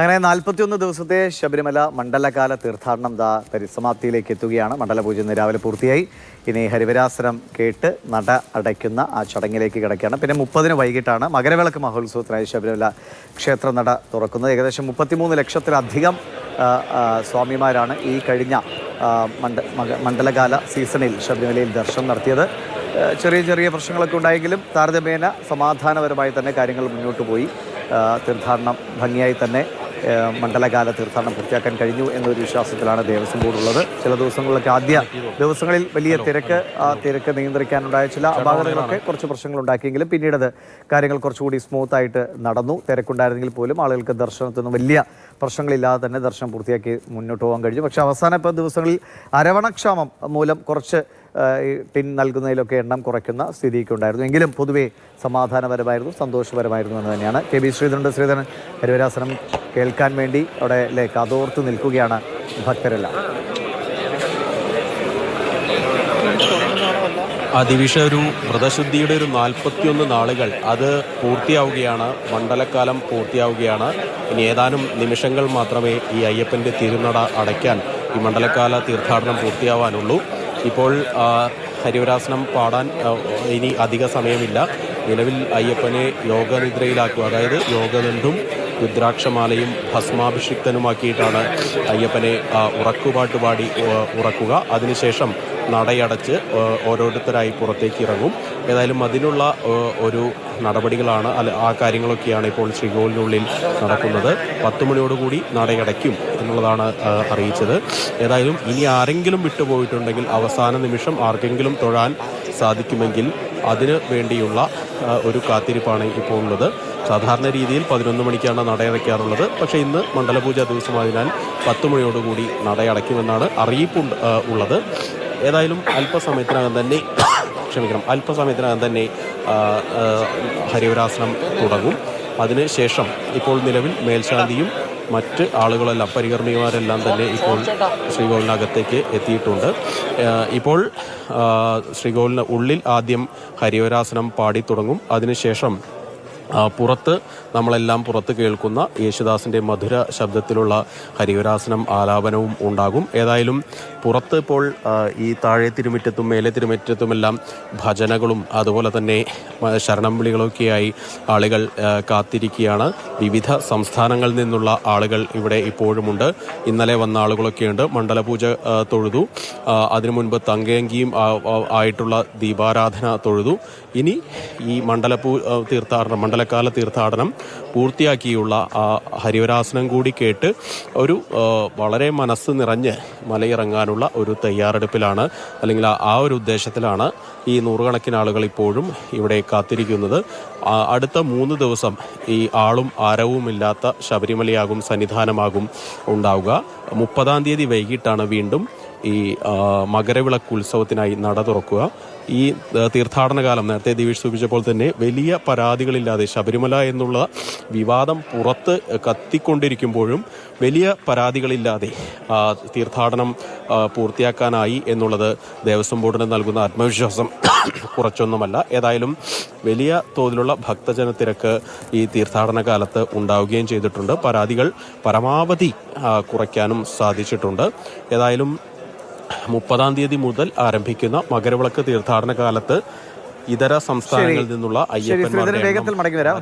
അങ്ങനെ നാൽപ്പത്തിയൊന്ന് ദിവസത്തെ ശബരിമല മണ്ഡലകാല തീർത്ഥാടനം ദാ പരിസമാപ്തിയിലേക്ക് എത്തുകയാണ്. മണ്ഡലപൂജ ഇന്ന് രാവിലെ പൂർത്തിയായി. ഇനി ഹരിവരാസനം കേട്ട് നട അടയ്ക്കുന്ന ആ ചടങ്ങിലേക്ക് കിടക്കുകയാണ്. പിന്നെ മുപ്പതിന് വൈകിട്ടാണ് മകരവിളക്ക് മഹോത്സവത്തിനായി ശബരിമല ക്ഷേത്ര നട തുറക്കുന്നത്. ഏകദേശം മുപ്പത്തിമൂന്ന് ലക്ഷത്തിലധികം സ്വാമിമാരാണ് ഈ കഴിഞ്ഞ മണ്ഡ മണ്ഡലകാല സീസണിൽ ശബരിമലയിൽ ദർശനം നടത്തിയത്. ചെറിയ ചെറിയ പ്രശ്നങ്ങളൊക്കെ ഉണ്ടായെങ്കിലും താരതമ്യേന സമാധാനപരമായി തന്നെ കാര്യങ്ങൾ മുന്നോട്ട് പോയി. തീർത്ഥാടനം ഭംഗിയായി തന്നെ മണ്ഡലകാല തീർത്ഥാടനം പൂർത്തിയാക്കാൻ കഴിഞ്ഞു എന്നൊരു വിശ്വാസത്തിലാണ് ദേവസ്വം ബോർഡ് ഉള്ളത് ചില ദിവസങ്ങളിലൊക്കെ ആദ്യ ദിവസങ്ങളിൽ വലിയ തിരക്ക് ആ തിരക്ക് നിയന്ത്രിക്കാനുണ്ടായ ചില അപാകതകളൊക്കെ കുറച്ച് പ്രശ്നങ്ങൾ ഉണ്ടാക്കിയെങ്കിലും പിന്നീട് കാര്യങ്ങൾ കുറച്ചുകൂടി സ്മൂത്ത് ആയിട്ട് നടന്നു. തിരക്കുണ്ടായിരുന്നെങ്കിൽ പോലും ആളുകൾക്ക് ദർശനത്തിനും വലിയ പ്രശ്നങ്ങളില്ലാതെ തന്നെ ദർശനം പൂർത്തിയാക്കി മുന്നോട്ട് പോകാൻ കഴിഞ്ഞു. പക്ഷേ അവസാന ദിവസങ്ങളിൽ അരവണക്ഷാമം മൂലം കുറച്ച് ടിൻ നൽകുന്നതിലൊക്കെ എണ്ണം കുറയ്ക്കുന്ന സ്ഥിതിയൊക്കെ ഉണ്ടായിരുന്നു. എങ്കിലും പൊതുവെ സമാധാനപരമായിരുന്നു സന്തോഷപരമായിരുന്നു എന്ന് തന്നെയാണ് കെ ബി ശ്രീധരന്റെ ശ്രീധരൻ ഹരിവരാസനം കേൾക്കാൻ വേണ്ടി അവിടെ അല്ലേ കതോർത്ത് നിൽക്കുകയാണ് ഭക്തരെല്ലാം. ആ ദിവിഷ ഒരു വ്രതശുദ്ധിയുടെ ഒരു നാൽപ്പത്തിയൊന്ന് നാളുകൾ അത് പൂർത്തിയാവുകയാണ്. മണ്ഡലക്കാലം പൂർത്തിയാവുകയാണ്. ഇനി ഏതാനും നിമിഷങ്ങൾ മാത്രമേ ഈ അയ്യപ്പന്റെ തിരുനട അടയ്ക്കാൻ ഈ മണ്ഡലക്കാല തീർത്ഥാടനം പൂർത്തിയാവാനുള്ളൂ. ഇപ്പോൾ ഹരിവരാസനം പാടാൻ ഇനി അധിക സമയമില്ല. നിലവിൽ അയ്യപ്പനെ യോഗനിദ്രയിലാക്കുക അതായത് യോഗദണ്ഡും രുദ്രാക്ഷമാലയും ഭസ്മാഭിഷിക്തനുമാക്കിയിട്ടാണ് അയ്യപ്പനെ ഉറക്കുപാട്ട് പാടി ഉറക്കുക. അതിനുശേഷം നടയടച്ച് ഓരോരുത്തരായി പുറത്തേക്ക് ഇറങ്ങും. ഏതായാലും അതിനുള്ള ഒരു നടപടികളാണ് അല്ല ആ കാര്യങ്ങളൊക്കെയാണ് ഇപ്പോൾ ശ്രീകോവിലിനുള്ളിൽ നടക്കുന്നത്. പത്ത് മണിയോടുകൂടി നടയടയ്ക്കും എന്നുള്ളതാണ് അറിയിച്ചത്. ഏതായാലും ഇനി ആരെങ്കിലും വിട്ടുപോയിട്ടുണ്ടെങ്കിൽ അവസാന നിമിഷം ആർക്കെങ്കിലും തൊഴാൻ സാധിക്കുമെങ്കിൽ അതിന് വേണ്ടിയുള്ള ഒരു കാത്തിരിപ്പാണ് ഇപ്പോൾ ഉള്ളത്. സാധാരണ രീതിയിൽ പതിനൊന്ന് മണിക്കാണ് നടയടയ്ക്കാറുള്ളത്. പക്ഷേ ഇന്ന് മണ്ഡലപൂജ ദിവസമായതിനാൽ പത്ത് മണിയോടുകൂടി നടയടയ്ക്കുമെന്നാണ് അറിയിപ്പ് ഉള്ളത്. ഏതായാലും അല്പസമയത്തിനകം തന്നെ ക്ഷമിക്കണം അല്പസമയത്തിനകം തന്നെ ഹരിവരാസനം തുടങ്ങും. അതിനുശേഷം ഇപ്പോൾ നിലവിൽ മേൽശാന്തിയും മറ്റ് ആളുകളെല്ലാം പരികർമ്മികമാരെല്ലാം തന്നെ ഇപ്പോൾ ശ്രീകോവിലിനകത്തേക്ക് എത്തിയിട്ടുണ്ട്. ഇപ്പോൾ ശ്രീകോവിലിന് ഉള്ളിൽ ആദ്യം ഹരിവരാസനം പാടി തുടങ്ങും. അതിനുശേഷം പുറത്ത് നമ്മളെല്ലാം പുറത്ത് കേൾക്കുന്ന യേശുദാസിന്റെ മധുര ശബ്ദത്തിലുള്ള ഹരിവരാസനം ആലാപനവും ഉണ്ടാകും. ഏതായാലും പുറത്ത് ഇപ്പോൾ ഈ താഴെ തിരുമുറ്റത്തും മേലെ തിരുമുറ്റത്തുമെല്ലാം ഭജനകളും അതുപോലെ തന്നെ ശരണം വിളികളൊക്കെയായി ആളുകൾ കാത്തിരിക്കുകയാണ്. വിവിധ സംസ്ഥാനങ്ങളിൽ നിന്നുള്ള ആളുകൾ ഇവിടെ ഇപ്പോഴുമുണ്ട്. ഇന്നലെ വന്ന ആളുകളൊക്കെയുണ്ട്. മണ്ഡലപൂജ തൊഴുതു. അതിനു മുൻപ് തങ്കയങ്കിയും ആയിട്ടുള്ള ദീപാരാധന തൊഴുതു. ഇനി ഈ മണ്ഡലപൂ തീർത്ഥാടനം തീർത്ഥാടനം മണ്ഡലകാല തീർത്ഥാടനം പൂർത്തിയാക്കിയുള്ള ആ ഹരിവരാസനം കൂടി കേട്ട് ഒരു വളരെ മനസ്സ് നിറഞ്ഞ് മലയിറങ്ങാനുള്ള ഒരു തയ്യാറെടുപ്പിലാണ് അല്ലെങ്കിൽ ആ- ഒരു ഉദ്ദേശത്തിലാണ് ഈ നൂറുകണക്കിന് ആളുകൾ ഇപ്പോഴും ഇവിടെ കാത്തിരിക്കുന്നത്. അടുത്ത മൂന്ന് ദിവസം ഈ ആളും ആരവുമില്ലാത്ത ശബരിമലയാകും സന്നിധാനമാകും ഉണ്ടാവുക. മുപ്പതാം തീയതി വൈകിട്ടാണ് വീണ്ടും ഈ മകരവിളക്ക് ഉത്സവത്തിനായി നട തുറക്കുക. ഈ തീർത്ഥാടന കാലം നേരത്തെ ദിവീഷ് സൂചിപ്പിച്ചപ്പോൾ തന്നെ വലിയ പരാതികളില്ലാതെ ശബരിമല എന്നുള്ള വിവാദം പുറത്ത് കത്തിക്കൊണ്ടിരിക്കുമ്പോഴും വലിയ പരാതികളില്ലാതെ തീർത്ഥാടനം പൂർത്തിയാക്കാനായി എന്നുള്ളത് ദേവസ്വം ബോർഡിന് നൽകുന്ന ആത്മവിശ്വാസം കുറച്ചൊന്നുമല്ല. ഏതായാലും വലിയ തോതിലുള്ള ഭക്തജനത്തിരക്ക് ഈ തീർത്ഥാടന കാലത്ത് ഉണ്ടാവുകയും ചെയ്തിട്ടുണ്ട്. പരാതികൾ പരമാവധി കുറയ്ക്കാനും സാധിച്ചിട്ടുണ്ട്. ഏതായാലും മുപ്പതാം തീയതി മുതൽ ആരംഭിക്കുന്ന മകരവിളക്ക് തീർത്ഥാടന കാലത്ത് ഇതര സംസ്ഥാനങ്ങളിൽ നിന്നുള്ള അയ്യപ്പന്മാരുടെ